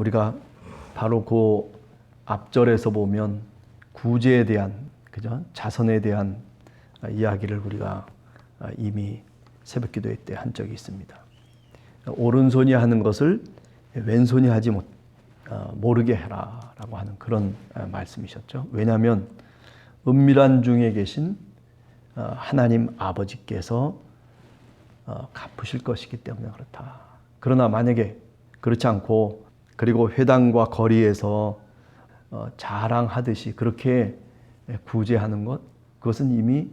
우리가 바로 그 앞절에서 보면 구제에 대한 그죠? 자선에 대한 이야기를 우리가 이미 새벽 기도회 때 한 적이 있습니다. 오른손이 하는 것을 왼손이 하지 못, 어, 모르게 해라 라고 하는 그런 어, 말씀이셨죠. 왜냐하면 은밀한 중에 계신 어, 하나님 아버지께서 갚으실 것이기 때문에 그렇다. 그러나 만약에 그렇지 않고 그리고 회당과 거리에서 자랑하듯이 그렇게 구제하는 것 그것은 이미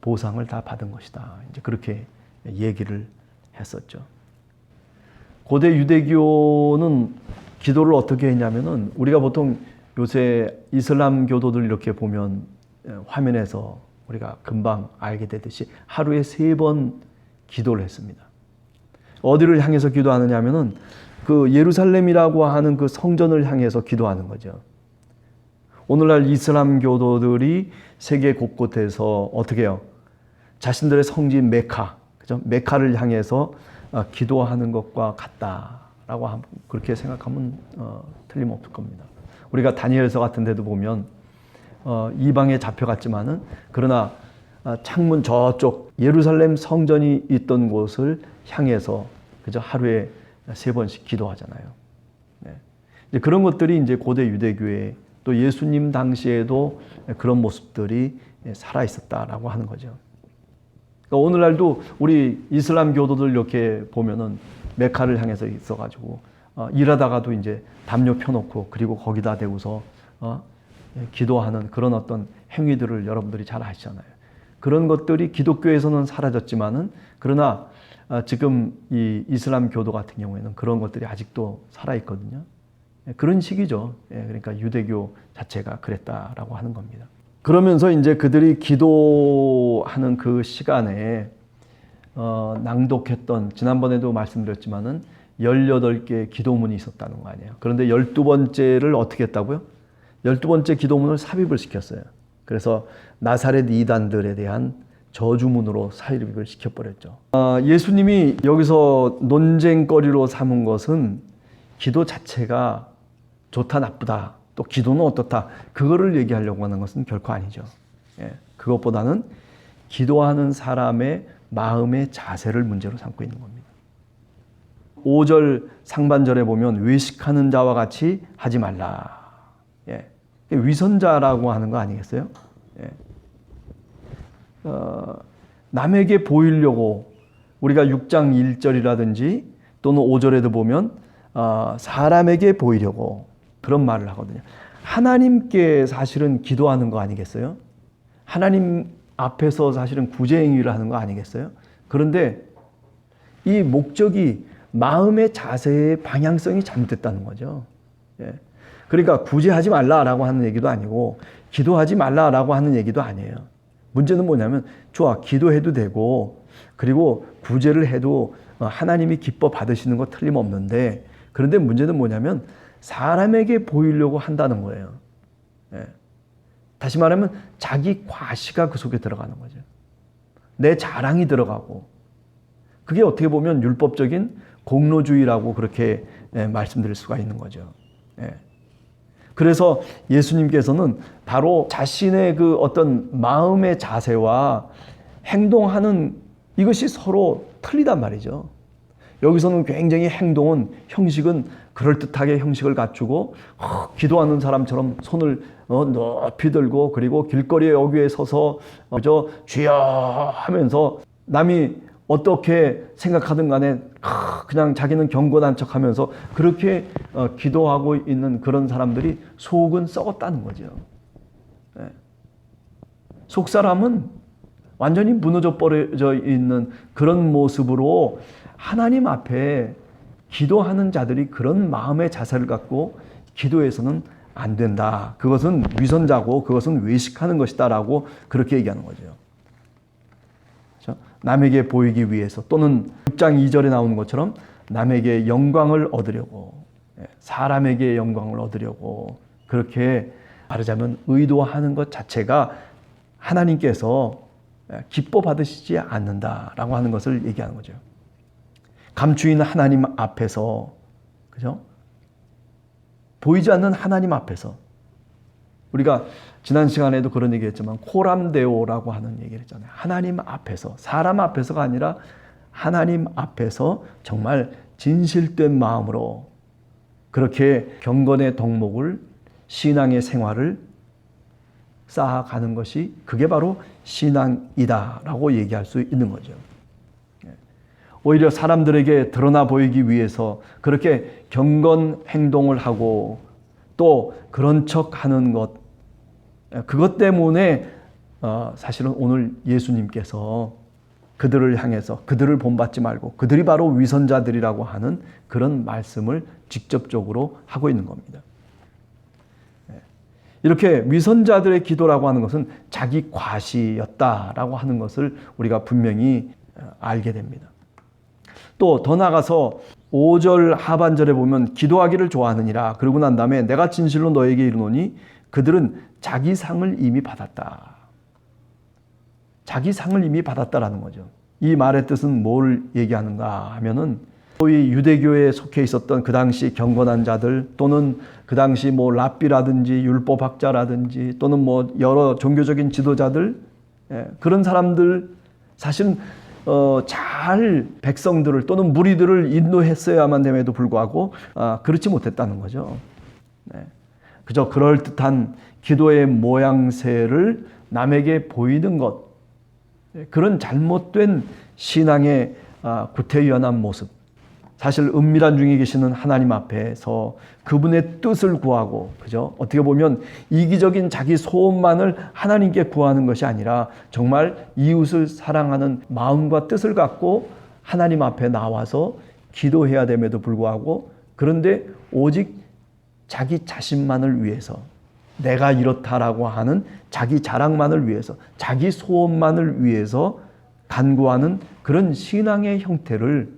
보상을 다 받은 것이다. 이제 그렇게 얘기를 했었죠. 고대 유대교는 기도를 어떻게 했냐면은 우리가 보통 요새 이슬람 교도들 이렇게 보면 화면에서 우리가 금방 알게 되듯이 하루에 세 번 기도를 했습니다. 어디를 향해서 기도하느냐면은 그 예루살렘이라고 하는 그 성전을 향해서 기도하는 거죠. 오늘날 이슬람 교도들이 세계 곳곳에서 어떻게 해요? 자신들의 성지 메카, 그죠? 메카를 향해서 어, 기도하는 것과 같다라고 그렇게 생각하면 어, 틀림없을 겁니다. 우리가 다니엘서 같은 데도 보면 어, 이방에 잡혀갔지만은 그러나 어, 창문 저쪽 예루살렘 성전이 있던 곳을 향해서 그저 하루에 세 번씩 기도하잖아요. 네. 그런 것들이 이제 고대 유대교의 또 예수님 당시에도 그런 모습들이 살아 있었다라고 하는 거죠. 그러니까 오늘날도 우리 이슬람 교도들 이렇게 보면은 메카를 향해서 있어가지고 어, 일하다가도 이제 담요 펴놓고 그리고 거기다 대고서 어, 기도하는 그런 어떤 행위들을 여러분들이 잘 아시잖아요. 그런 것들이 기독교에서는 사라졌지만은 그러나 어, 지금 이 이슬람 교도 같은 경우에는 그런 것들이 아직도 살아 있거든요. 예, 그런 식이죠. 예, 그러니까 유대교 자체가 그랬다라고 하는 겁니다. 그러면서 이제 그들이 기도하는 그 시간에 어, 낭독했던 지난번에도 말씀드렸지만은 18개의 기도문이 있었다는 거 아니에요. 그런데 12번째를 어떻게 했다고요? 12번째 기도문을 삽입을 시켰어요. 그래서 나사렛 이단들에 대한 저주문으로 삽입을 시켜버렸죠. 어, 예수님이 여기서 논쟁거리로 삼은 것은 기도 자체가 좋다 나쁘다 또 기도는 어떻다. 그거를 얘기하려고 하는 것은 결코 아니죠. 예, 그것보다는 기도하는 사람의 마음의 자세를 문제로 삼고 있는 겁니다. 5절 상반절에 보면 외식하는 자와 같이 하지 말라. 예, 위선자라고 하는 거 아니겠어요? 예. 어, 남에게 보이려고 우리가 6장 1절이라든지 또는 5절에도 보면 어, 사람에게 보이려고 그런 말을 하거든요. 하나님께 사실은 기도하는 거 아니겠어요? 하나님 앞에서 사실은 구제행위를 하는 거 아니겠어요? 그런데 이 목적이 마음의 자세의 방향성이 잘못됐다는 거죠. 예. 그러니까 구제하지 말라라고 하는 얘기도 아니고 기도하지 말라라고 하는 얘기도 아니에요. 문제는 뭐냐면 좋아 기도해도 되고 그리고 구제를 해도 하나님이 기뻐 받으시는 거 틀림없는데 그런데 문제는 뭐냐면 사람에게 보이려고 한다는 거예요. 예. 다시 말하면 자기 과시가 그 속에 들어가는 거죠. 내 자랑이 들어가고 그게 어떻게 보면 율법적인 공로주의라고 그렇게 예, 말씀드릴 수가 있는 거죠. 예. 그래서 예수님께서는 바로 자신의 그 어떤 마음의 자세와 행동하는 이것이 서로 틀리단 말이죠. 여기서는 굉장히 행동은 형식은 그럴듯하게 형식을 갖추고 어, 기도하는 사람처럼 손을 어, 높이 들고 그리고 길거리에 여기에 서서 어, 저 주여 하면서 남이 어떻게 생각하든 간에 그냥 자기는 경건한 척 하면서 그렇게 어, 기도하고 있는 그런 사람들이 속은 썩었다는 거죠. 네. 속 사람은 완전히 무너져 버려져 있는 그런 모습으로 하나님 앞에 기도하는 자들이 그런 마음의 자세를 갖고 기도해서는 안 된다. 그것은 위선자고 그것은 외식하는 것이다라고 그렇게 얘기하는 거죠. 남에게 보이기 위해서 또는 6장 2절에 나오는 것처럼 남에게 영광을 얻으려고 예, 사람에게 영광을 얻으려고 그렇게 말하자면 의도하는 것 자체가 하나님께서 예, 기뻐 받으시지 않는다라고 하는 것을 얘기하는 거죠. 감추인 하나님 앞에서 그죠? 보이지 않는 하나님 앞에서 우리가 지난 시간에도 그런 얘기했지만 코람데오라고 하는 얘기를 했잖아요. 하나님 앞에서 사람 앞에서가 아니라 하나님 앞에서 정말 진실된 마음으로 그렇게 경건의 덕목을 신앙의 생활을 쌓아가는 것이 그게 바로 신앙이다라고 얘기할 수 있는 거죠. 예. 오히려 사람들에게 드러나 보이기 위해서 그렇게 경건 행동을 하고 또 그런 척 하는 것, 예, 그것 때문에 어, 사실은 오늘 예수님께서 그들을 향해서 그들을 본받지 말고 그들이 바로 위선자들이라고 하는 그런 말씀을 직접적으로 하고 있는 겁니다. 이렇게 위선자들의 기도라고 하는 것은 자기 과시였다라고 하는 것을 우리가 분명히 어, 알게 됩니다. 또 더 나가서 5절 하반절에 보면 기도하기를 좋아하느니라 그러고 난 다음에 내가 진실로 너에게 이르노니 그들은 자기 상을 이미 받았다. 자기 상을 이미 받았다라는 거죠. 이 말의 뜻은 뭘 얘기하는가 하면은 소위 유대교에 속해 있었던 그 당시 경건한 자들 또는 그 당시 뭐 랍비라든지 율법학자라든지 또는 뭐 여러 종교적인 지도자들 예, 그런 사람들 사실은 어, 잘 백성들을 또는 무리들을 인도했어야만 됨에도 불구하고 아, 그렇지 못했다는 거죠. 네. 그저 그럴 듯한 기도의 모양새를 남에게 보이는 것 예, 그런 잘못된 신앙의 아, 구태연한 모습 사실 은밀한 중에 계시는 하나님 앞에서 그분의 뜻을 구하고 그죠? 어떻게 보면 이기적인 자기 소원만을 하나님께 구하는 것이 아니라 정말 이웃을 사랑하는 마음과 뜻을 갖고 하나님 앞에 나와서 기도해야 됨에도 불구하고 그런데 오직 자기 자신만을 위해서 내가 이렇다라고 하는 자기 자랑만을 위해서 자기 소원만을 위해서 간구하는 그런 신앙의 형태를 아,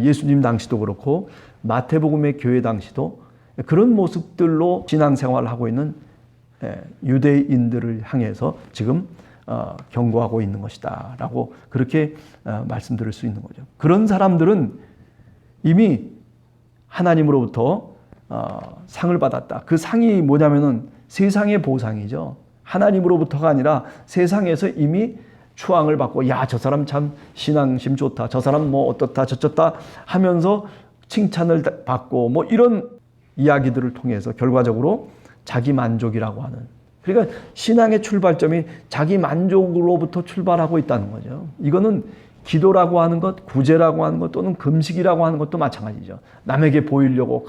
예수님 당시도 그렇고 마태복음의 교회 당시도 그런 모습들로 신앙생활을 하고 있는 예, 유대인들을 향해서 지금 어, 경고하고 있는 것이다라고 그렇게 어, 말씀드릴 수 있는 거죠. 그런 사람들은 이미 하나님으로부터 어, 상을 받았다. 그 상이 뭐냐면은 세상의 보상이죠. 하나님으로부터가 아니라 세상에서 이미 추앙을 받고 야 저 사람 참 신앙심 좋다 저 사람 뭐 어떻다 저쩌다 하면서 칭찬을 받고 뭐 이런 이야기들을 통해서 결과적으로 자기 만족이라고 하는 그러니까 신앙의 출발점이 자기 만족으로부터 출발하고 있다는 거죠. 이거는 기도라고 하는 것, 구제라고 하는 것 또는 금식이라고 하는 것도 마찬가지죠. 남에게 보이려고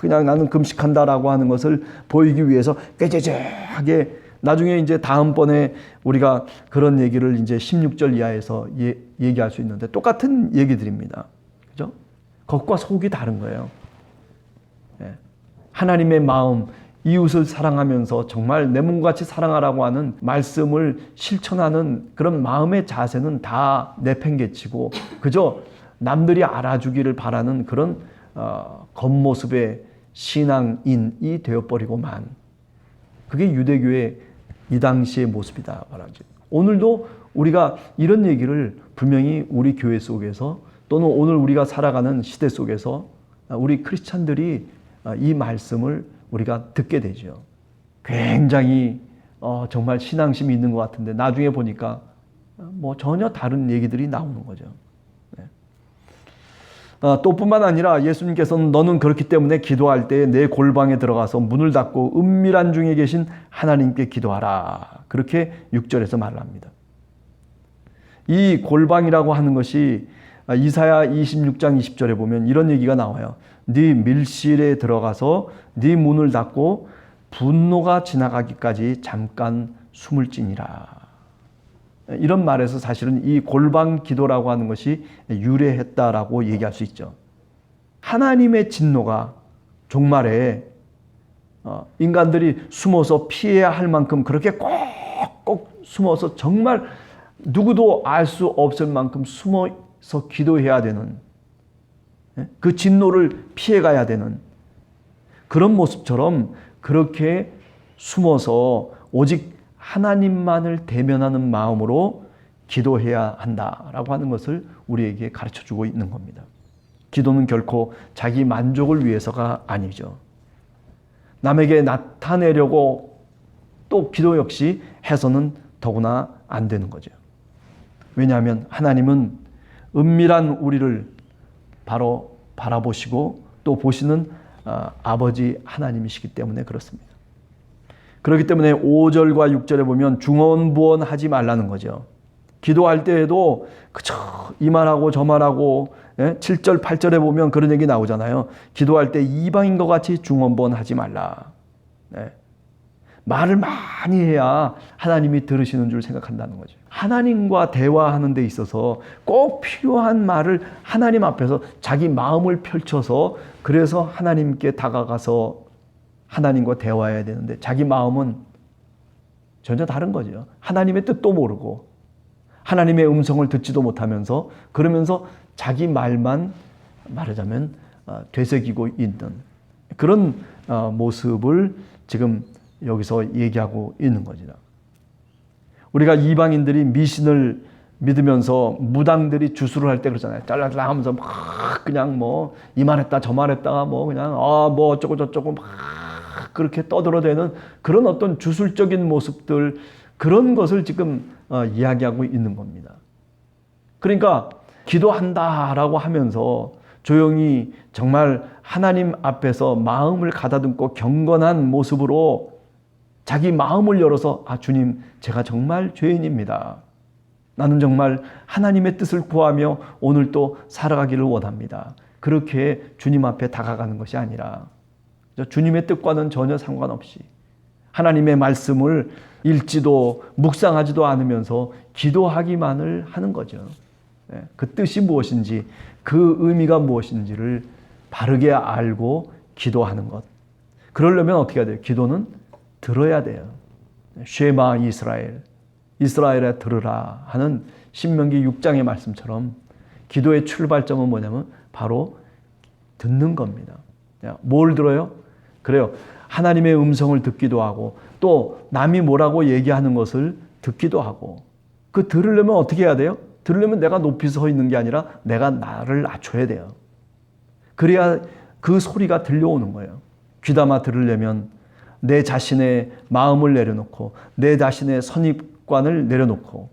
그냥 나는 금식한다라고 하는 것을 보이기 위해서 꾀죄죄하게 나중에 이제 다음번에 우리가 그런 얘기를 이제 16절 이하에서 예, 얘기할 수 있는데 똑같은 얘기들입니다. 그죠? 겉과 속이 다른 거예요. 예. 하나님의 마음, 이웃을 사랑하면서 정말 내 몸같이 사랑하라고 하는 말씀을 실천하는 그런 마음의 자세는 다 내팽개치고 그저 남들이 알아주기를 바라는 그런 어, 겉모습의 신앙인이 되어버리고만 그게 유대교의 이 당시의 모습이다. 오늘도 우리가 이런 얘기를 분명히 우리 교회 속에서 또는 오늘 우리가 살아가는 시대 속에서 우리 크리스찬들이 이 말씀을 우리가 듣게 되죠. 굉장히 어, 정말 신앙심이 있는 것 같은데 나중에 보니까 뭐 전혀 다른 얘기들이 나오는 거죠. 어, 또 뿐만 아니라 예수님께서는 너는 그렇기 때문에 기도할 때 내 골방에 들어가서 문을 닫고 은밀한 중에 계신 하나님께 기도하라. 그렇게 6절에서 말을 합니다. 이 골방이라고 하는 것이 이사야 26장 20절에 보면 이런 얘기가 나와요. 네 밀실에 들어가서 네 문을 닫고 분노가 지나가기까지 잠깐 숨을 찌니라. 이런 말에서 사실은 이 골방 기도라고 하는 것이 유래했다라고 얘기할 수 있죠. 하나님의 진노가 종말에 어, 인간들이 숨어서 피해야 할 만큼 그렇게 꼭꼭 숨어서 정말 누구도 알 수 없을 만큼 숨어서 기도해야 되는 예? 그 진노를 피해가야 되는 그런 모습처럼 그렇게 숨어서 오직 하나님만을 대면하는 마음으로 기도해야 한다라고 하는 것을 우리에게 가르쳐 주고 있는 겁니다. 기도는 결코 자기 만족을 위해서가 아니죠. 남에게 나타내려고 또 기도 역시 해서는 더구나 안 되는 거죠. 왜냐하면 하나님은 은밀한 우리를 바로 바라보시고 또 보시는 아, 아버지 하나님이시기 때문에 그렇습니다. 그렇기 때문에 5절과 6절에 보면 중언부언 하지 말라는 거죠. 기도할 때에도 그저 이 말하고 저 말하고 예? 7절 8절에 보면 그런 얘기 나오잖아요. 기도할 때 이방인 것 같이 중언부언 하지 말라. 네. 말을 많이 해야 하나님이 들으시는 줄 생각한다는 거죠. 하나님과 대화하는 데 있어서 꼭 필요한 말을 하나님 앞에서 자기 마음을 펼쳐서 그래서 하나님께 다가가서 하나님과 대화해야 되는데 자기 마음은 전혀 다른 거죠. 하나님의 뜻도 모르고 하나님의 음성을 듣지도 못하면서 그러면서 자기 말만 말하자면 어, 되새기고 있는 그런 어, 모습을 지금 여기서 얘기하고 있는 거죠. 우리가 이방인들이 미신을 믿으면서 무당들이 주술을 할 때 그러잖아요. 짤랑짤랑 하면서 막 그냥 뭐이 말했다 저 말했다가 뭐 그냥 아뭐 어쩌고 저쩌고 막 그렇게 떠들어대는 그런 어떤 주술적인 모습들 그런 것을 지금 어, 이야기하고 있는 겁니다. 그러니까 기도한다라고 하면서 조용히 정말 하나님 앞에서 마음을 가다듬고 경건한 모습으로 자기 마음을 열어서 아 주님 제가 정말 죄인입니다. 나는 정말 하나님의 뜻을 구하며 오늘 또 살아가기를 원합니다. 그렇게 주님 앞에 다가가는 것이 아니라 주님의 뜻과는 전혀 상관없이 하나님의 말씀을 읽지도 묵상하지도 않으면서 기도하기만을 하는 거죠. 예, 그 뜻이 무엇인지 그 의미가 무엇인지를 바르게 알고 기도하는 것. 그러려면 어떻게 해야 돼요? 기도는 들어야 돼요. 쉐마 이스라엘, 이스라엘에 들으라 하는 신명기 6장의 말씀처럼 기도의 출발점은 뭐냐면 바로 듣는 겁니다. 뭘 들어요? 그래요. 하나님의 음성을 듣기도 하고 또 남이 뭐라고 얘기하는 것을 듣기도 하고 그 들으려면 어떻게 해야 돼요? 들으려면 내가 높이 서 있는 게 아니라 내가 나를 낮춰야 돼요. 그래야 그 소리가 들려오는 거예요. 귀담아 들으려면 내 자신의 마음을 내려놓고 내 자신의 선입관을 내려놓고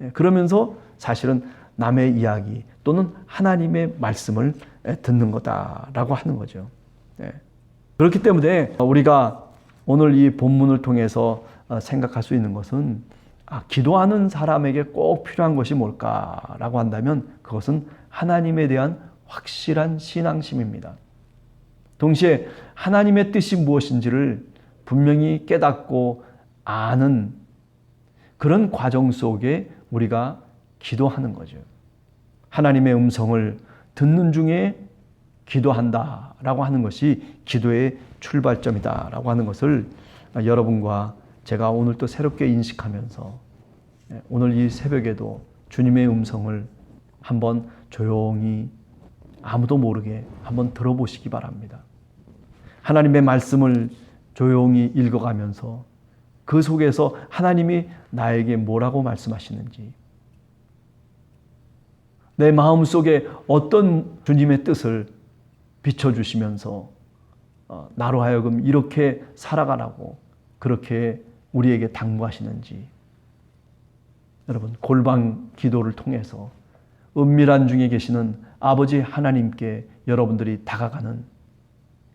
예, 그러면서 사실은 남의 이야기 또는 하나님의 말씀을 예, 듣는 거다라고 하는 거죠. 예. 그렇기 때문에 우리가 오늘 이 본문을 통해서 어, 생각할 수 있는 것은 아, 기도하는 사람에게 꼭 필요한 것이 뭘까라고 한다면 그것은 하나님에 대한 확실한 신앙심입니다. 동시에 하나님의 뜻이 무엇인지를 분명히 깨닫고 아는 그런 과정 속에 우리가 기도하는 거죠. 하나님의 음성을 듣는 중에 기도한다 라고 하는 것이 기도의 출발점이다 라고 하는 것을 여러분과 제가 오늘 또 새롭게 인식하면서 예, 오늘 이 새벽에도 주님의 음성을 한번 조용히 아무도 모르게 한번 들어보시기 바랍니다. 하나님의 말씀을 조용히 읽어가면서 그 속에서 하나님이 나에게 뭐라고 말씀하시는지 내 마음 속에 어떤 주님의 뜻을 비춰주시면서 어, 나로 하여금 이렇게 살아가라고 그렇게 우리에게 당부하시는지 여러분 골방 기도를 통해서 은밀한 중에 계시는 아버지 하나님께 여러분들이 다가가는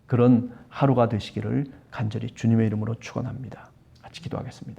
그런 하루가 되시기를 간절히 주님의 이름으로 축원합니다. 같이 기도하겠습니다.